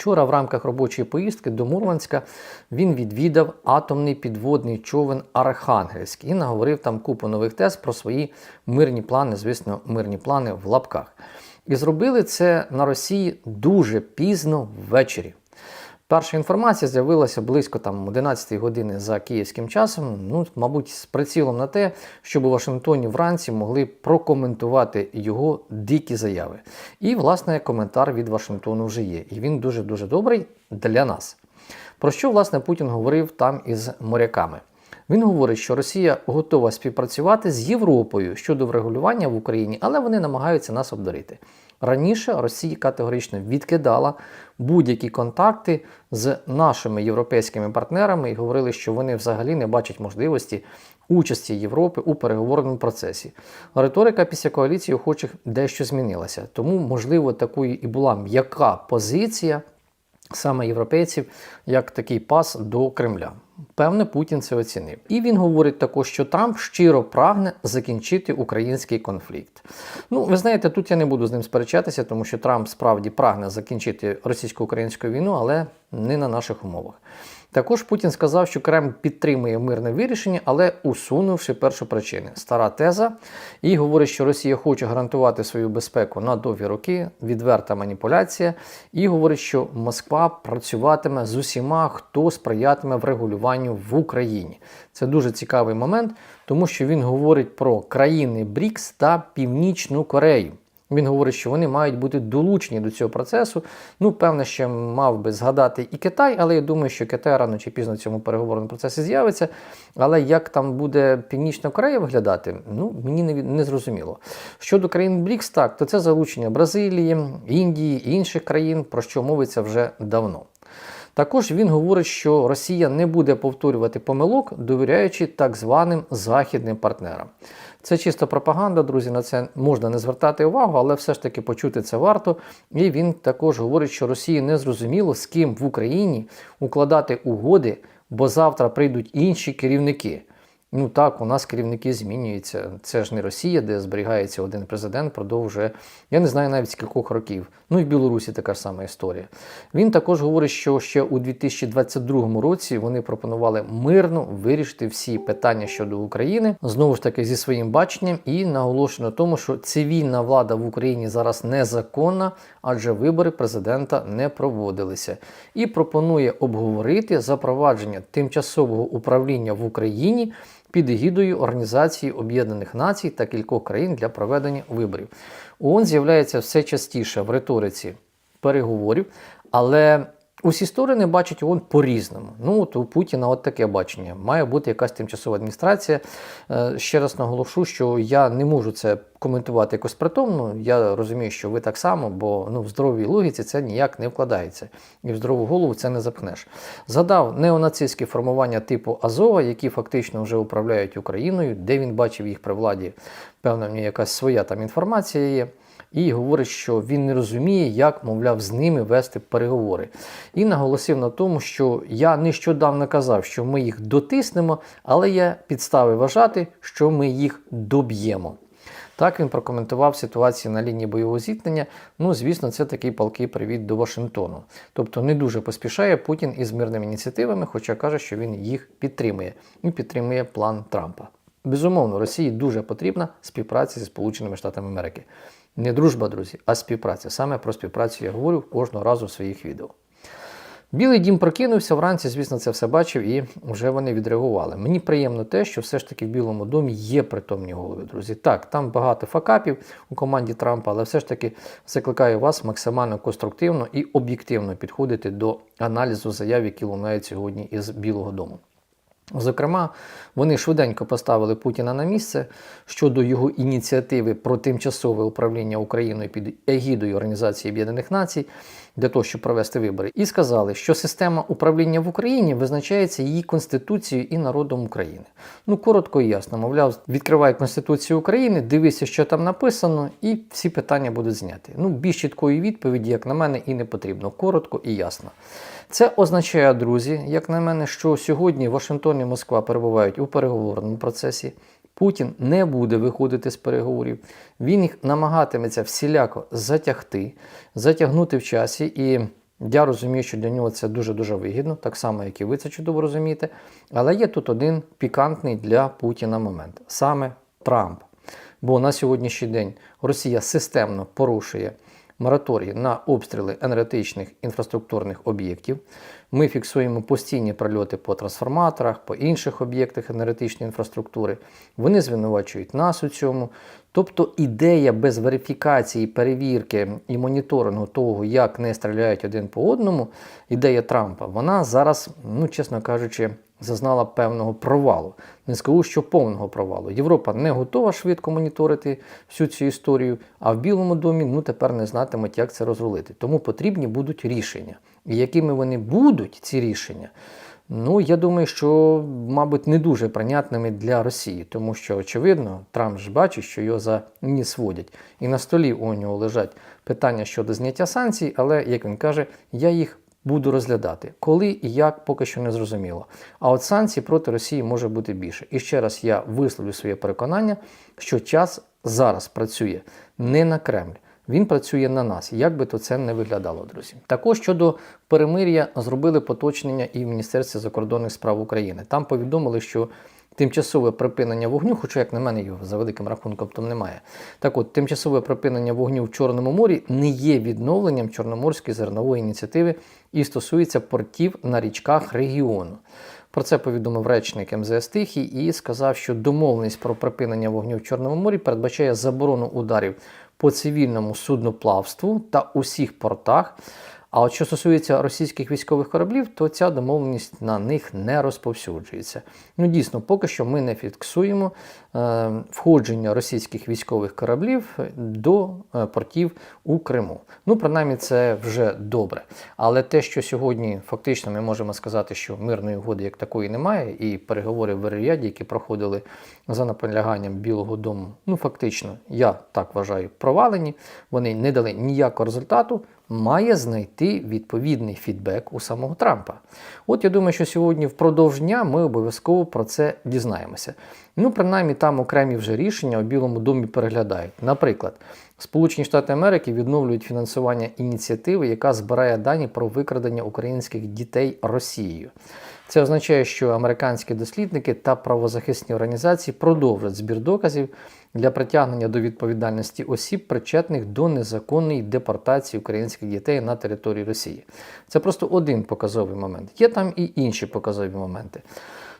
Вчора в рамках робочої поїздки до Мурманська він відвідав атомний підводний човен Архангельськ і наговорив там купу нових тез про свої мирні плани, звісно, мирні плани в лапках. І зробили це на Росії дуже пізно ввечері. Перша інформація з'явилася близько там 11 години за київським часом. Ну, мабуть, з прицілом на те, щоб у Вашингтоні вранці могли прокоментувати його дикі заяви. І, власне, коментар від Вашингтону вже є. І він дуже дуже добрий для нас. Про що, власне, Путін говорив там із моряками? Він говорить, що Росія готова співпрацювати з Європою щодо врегулювання в Україні, але вони намагаються нас обдурити. Раніше Росія категорично відкидала будь-які контакти з нашими європейськими партнерами і говорили, що вони взагалі не бачать можливості участі Європи у переговорному процесі. Риторика після коаліції охочих дещо змінилася, тому, можливо, такою і була м'яка позиція саме європейців як такий пас до Кремля. Певне, Путін це оцінив. І він говорить також, що Трамп щиро прагне закінчити український конфлікт. Ну, ви знаєте, тут я не буду з ним сперечатися, тому що Трамп справді прагне закінчити російсько-українську війну, але не на наших умовах. Також Путін сказав, що Кремль підтримує мирне вирішення, але усунувши першу причину. Стара теза і говорить, що Росія хоче гарантувати свою безпеку на довгі роки, відверта маніпуляція, і говорить, що Москва працюватиме з усіма, хто сприятиме врегулюванню в Україні. Це дуже цікавий момент, тому що він говорить про країни БРІКС та Північну Корею. Він говорить, що вони мають бути долучені до цього процесу. Ну, певне, ще мав би згадати і Китай, але я думаю, що Китай рано чи пізно в цьому переговорному процесі з'явиться. Але як там буде Північна Корея виглядати, ну мені не, не зрозуміло. Щодо країн БРІКС, так, то це залучення Бразилії, Індії і інших країн, про що мовиться вже давно. Також він говорить, що Росія не буде повторювати помилок, довіряючи так званим західним партнерам. Це чисто пропаганда, друзі. На це можна не звертати увагу, але все ж таки почути це варто. І він також говорить, що Росії не зрозуміло, з ким в Україні укладати угоди, бо завтра прийдуть інші керівники. Ну так, у нас керівники змінюються. Це ж не Росія, де зберігається один президент, продовжує, я не знаю навіть скількох років. Ну і в Білорусі така ж сама історія. Він також говорить, що ще у 2022 році вони пропонували мирно вирішити всі питання щодо України, знову ж таки зі своїм баченням, і наголошено тому, що цивільна влада в Україні зараз незаконна, адже вибори президента не проводилися. І пропонує обговорити запровадження тимчасового управління в Україні під егідою Організації Об'єднаних Націй та кількох країн для проведення виборів. ООН з'являється все частіше в риториці переговорів, але усі сторони бачать ООН по-різному. Ну, от у Путіна от таке бачення. Має бути якась тимчасова адміністрація. Е, Ще раз наголошу, що я не можу це коментувати якось притомно. Я розумію, що ви так само, бо ну, в здоровій логіці це ніяк не вкладається. І в здорову голову це не запхнеш. Задав неонацистські формування типу Азова, які фактично вже управляють Україною, де він бачив їх при владі. В нього якась своя там інформація є. І говорить, що він не розуміє, як, мовляв, з ними вести переговори. І наголосив на тому, що я нещодавно казав, що ми їх дотиснемо, але є підстави вважати, що ми їх доб'ємо. Так він прокоментував ситуацію на лінії бойового зіткнення. Ну, звісно, це такий палкий привіт до Вашингтону. Тобто не дуже поспішає Путін із мирними ініціативами, хоча каже, що він їх підтримує і підтримує план Трампа. Безумовно, Росії дуже потрібна співпраця зі Сполученими Штатами Америки. Не дружба, друзі, а співпраця. Саме про співпрацю я говорю кожного разу в своїх відео. Білий дім прокинувся вранці, звісно, це все бачив, і вже вони відреагували. Мені приємно те, що все ж таки в Білому домі є притомні голови, друзі. Так, там багато факапів у команді Трампа, але все ж таки закликаю вас максимально конструктивно і об'єктивно підходити до аналізу заяв, які лунають сьогодні із Білого Дому. Зокрема, вони швиденько поставили Путіна на місце щодо його ініціативи про тимчасове управління Україною під егідою Організації Об'єднаних Націй для того, щоб провести вибори, і сказали, що система управління в Україні визначається її конституцією і народом України. Ну коротко і ясно, мовляв, відкривай Конституцію України, дивися, що там написано, і всі питання будуть зняті. Ну, більш чіткої відповіді, як на мене, і не потрібно. Коротко і ясно. Це означає, друзі, як на мене, що сьогодні Вашингтон і Москва перебувають у переговорному процесі. Путін не буде виходити з переговорів. Він їх намагатиметься всіляко затягти, затягнути в часі. І Я розумію, що для нього це дуже-дуже вигідно, так само, як і ви це чудово розумієте. Але є тут один пікантний для Путіна момент саме Трамп. Бо на сьогоднішній день Росія системно порушує мораторій на обстріли енергетичних інфраструктурних об'єктів. Ми фіксуємо постійні прольоти по трансформаторах, по інших об'єктах енергетичної інфраструктури. Вони звинувачують нас у цьому. Тобто ідея без верифікації, перевірки і моніторингу того, як не стріляють один по одному, ідея Трампа, вона зараз, ну чесно кажучи, зазнала певного провалу. Не скажу, що повного провалу. Європа не готова швидко моніторити всю цю історію, а в Білому домі ну тепер не знатимуть, як це розрулити. Тому потрібні будуть рішення. І якими вони будуть, ці рішення, ну я думаю, що, мабуть, не дуже прийнятними для Росії, тому що, очевидно, Трамп ж бачить, що його за ніс водять. І на столі у нього лежать питання щодо зняття санкцій, але, як він каже, я їх буду розглядати. Коли і як, поки що не зрозуміло. А от санкцій проти Росії може бути більше. І ще раз я висловлю своє переконання, що час зараз працює не на Кремль. Він працює на нас, як би то це не виглядало, друзі. Також щодо перемир'я зробили поточнення і в Міністерстві закордонних справ України. Там повідомили, що тимчасове припинення вогню, хоча, як на мене, його за великим рахунком там немає. Так от, тимчасове припинення вогню в Чорному морі не є відновленням Чорноморської зернової ініціативи і стосується портів на річках регіону. Про це повідомив речник МЗС Тихій і сказав, що домовленість про припинення вогню в Чорному морі передбачає заборону ударів по цивільному судноплавству та усіх портах. А от що стосується російських військових кораблів, то ця домовленість на них не розповсюджується. Ну дійсно, поки що ми не фіксуємо входження російських військових кораблів до е, портів у Криму. Ну, принаймні, це вже добре. Але те, що сьогодні фактично ми можемо сказати, що мирної угоди як такої немає, і переговори в Рияді, які проходили за наполяганням Білого Дому, ну фактично, я так вважаю, провалені. Вони не дали ніякого результату має знайти відповідний фідбек у самого Трампа. От я думаю, що сьогодні впродовж дня ми обов'язково про це дізнаємося. Ну, принаймні, там окремі вже рішення у Білому домі переглядають. Наприклад, Сполучені Штати Америки відновлюють фінансування ініціативи, яка збирає дані про викрадення українських дітей Росією. Це означає, що американські дослідники та правозахисні організації продовжать збір доказів для притягнення до відповідальності осіб, причетних до незаконної депортації українських дітей на території Росії. Це просто один показовий момент. Є там і інші показові моменти.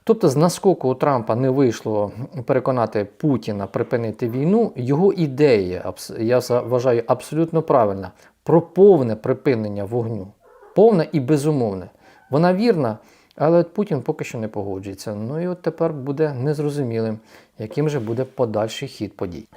Тобто, з наскоку у Трампа не вийшло переконати Путіна припинити війну, його ідея, я вважаю, абсолютно правильна про повне припинення вогню. Повне і безумовне. Вона вірна, але Путін поки що не погоджується. Ну і от тепер буде незрозумілим, яким же буде подальший хід подій.